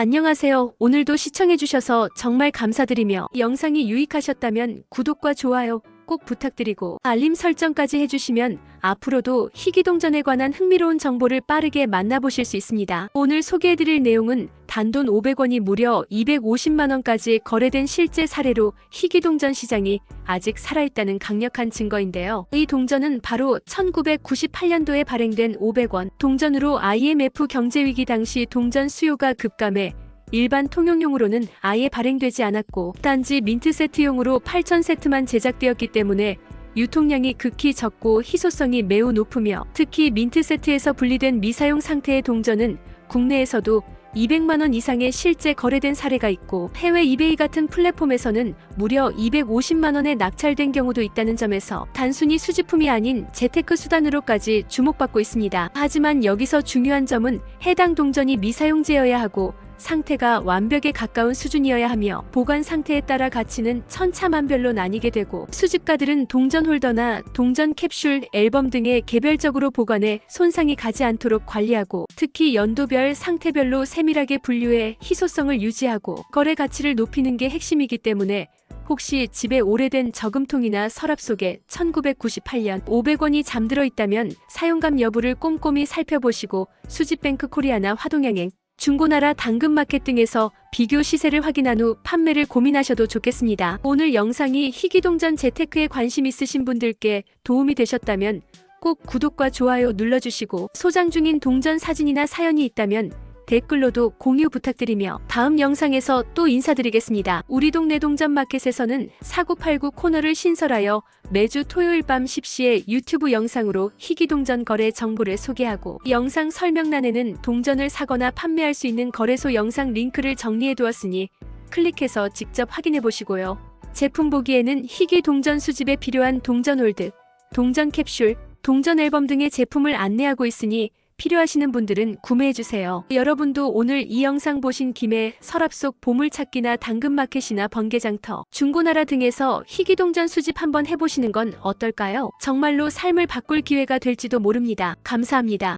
안녕하세요. 오늘도 시청해주셔서 정말 감사드리며 영상이 유익하셨다면 구독과 좋아요 꼭 부탁드리고 알림 설정까지 해주시면 앞으로도 희귀동전에 관한 흥미로운 정보를 빠르게 만나보실 수 있습니다. 오늘 소개해드릴 내용은 단돈 500원이 무려 250만원까지 거래된 실제 사례로 희귀동전 시장이 아직 살아있다는 강력한 증거인데요. 이 동전은 바로 1998년도에 발행된 500원 동전으로 IMF 경제위기 당시 동전 수요가 급감해 일반 통용용으로는 아예 발행되지 않았고 단지 민트 세트용으로 8천 세트만 제작되었기 때문에 유통량이 극히 적고 희소성이 매우 높으며 특히 민트 세트에서 분리된 미사용 상태의 동전은 국내에서도 200만 원 이상의 실제 거래된 사례가 있고 해외 이베이 같은 플랫폼에서는 무려 250만 원에 낙찰된 경우도 있다는 점에서 단순히 수집품이 아닌 재테크 수단으로까지 주목받고 있습니다. 하지만 여기서 중요한 점은 해당 동전이 미사용제여야 하고 상태가 완벽에 가까운 수준이어야 하며 보관 상태에 따라 가치는 천차만별로 나뉘게 되고 수집가들은 동전 홀더나 동전 캡슐, 앨범 등에 개별적으로 보관해 손상이 가지 않도록 관리하고 특히 연도별, 상태별로 세밀하게 분류해 희소성을 유지하고 거래 가치를 높이는 게 핵심이기 때문에 혹시 집에 오래된 저금통이나 서랍 속에 1998년 500원이 잠들어 있다면 사용감 여부를 꼼꼼히 살펴보시고 수집뱅크 코리아나 화동양행 중고나라 당근마켓 등에서 비교 시세를 확인한 후 판매를 고민하셔도 좋겠습니다. 오늘 영상이 희귀동전 재테크에 관심 있으신 분들께 도움이 되셨다면 꼭 구독과 좋아요 눌러주시고 소장 중인 동전 사진이나 사연이 있다면 댓글로도 공유 부탁드리며 다음 영상에서 또 인사드리겠습니다. 우리 동네 동전 마켓에서는 사고팔구 코너를 신설하여 매주 토요일 밤 10시에 유튜브 영상으로 희귀동전 거래 정보를 소개하고 영상 설명란에는 동전을 사거나 판매할 수 있는 거래소 영상 링크를 정리해 두었으니 클릭해서 직접 확인해 보시고요. 제품 보기에는 희귀 동전 수집에 필요한 동전 홀드, 동전 캡슐, 동전 앨범 등의 제품을 안내하고 있으니 필요하시는 분들은 구매해주세요. 여러분도 오늘 이 영상 보신 김에 서랍 속 보물찾기나 당근마켓이나 번개장터, 중고나라 등에서 희귀동전 수집 한번 해보시는 건 어떨까요? 정말로 삶을 바꿀 기회가 될지도 모릅니다. 감사합니다.